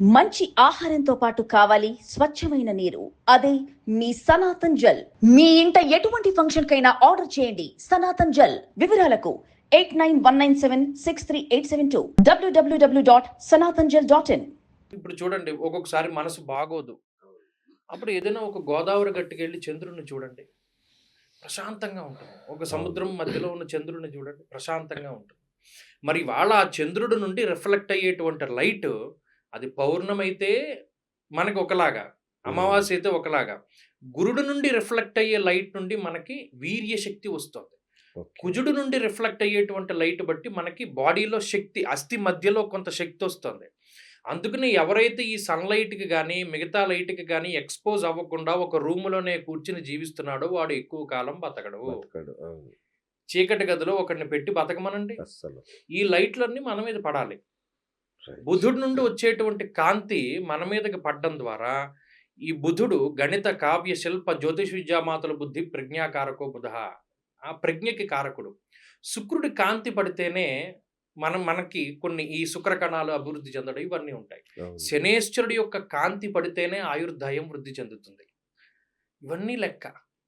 మంచి ఆహారంతో పాటు కావాలి స్వచ్ఛమైన నీరు. అదే మీ సనాతన్ జల్. మీ ఇంట ఎటువంటి ఫంక్షన్ కైనా ఆర్డర్ చేయండి. సనాతన్ జల్. వివరాలకు eight nine one nine seven six three eight seven two. WWW dot Sanatan Jal dot in ఇప్పుడు చూడండి ఒక్కొక్కసారి మనసు బాగోదు. అప్పుడు ఏదైనా ఒక గోదావరి గట్టుకి వెళ్ళి చంద్రుడిని చూడండి. ప్రశాంతంగా ఉంటుంది. ఒక సముద్రం మధ్యలో ఉన్న చంద్రుడిని చూడండి ప్రశాంతంగా ఉంటుంది. మరి వాళ్ళ ఆ చంద్రుడి నుండి రిఫ్లెక్ట్ అయ్యేటువంటి లైట్ అది పౌర్ణమైతే మనకి ఒకలాగా అమావాస్య అయితే ఒకలాగా. గురుడు నుండి రిఫ్లెక్ట్ అయ్యే లైట్ నుండి మనకి వీర్య శక్తి వస్తుంది కుజుడు నుండి రిఫ్లెక్ట్ అయ్యేటువంటి లైట్ బట్టి మనకి బాడీలో శక్తి అస్థి మధ్యలో కొంత శక్తి వస్తుంది. అందుకని ఎవరైతే ఈ సన్లైట్కి కానీ మిగతా లైట్కి కానీ ఎక్స్పోజ్ అవ్వకుండా ఒక రూములోనే కూర్చుని జీవిస్తున్నాడో వాడు ఎక్కువ కాలం బతకడు. చీకటి గదిలో ఒకరిని పెట్టి బతకమనండి. ఈ లైట్లన్నీ మన మీద పడాలి. బుధుడి నుండి వచ్చేటువంటి కాంతి మన మీదకి పడడం ద్వారా ఈ బుధుడు గణిత కావ్య శిల్ప జ్యోతిష్ విద్యామాతల బుద్ధి ప్రజ్ఞాకారకో బుధ. ఆ ప్రజ్ఞకి కారకుడు. శుక్రుడి కాంతి పడితేనే మనం మనకి కొన్ని ఈ శుక్ర కణాలు అభివృద్ధి చెందడం ఇవన్నీ ఉంటాయి. శనేశ్వరుడి యొక్క కాంతి పడితేనే ఆయుర్దాయం వృద్ధి చెందుతుంది. ఇవన్నీ లెక్క.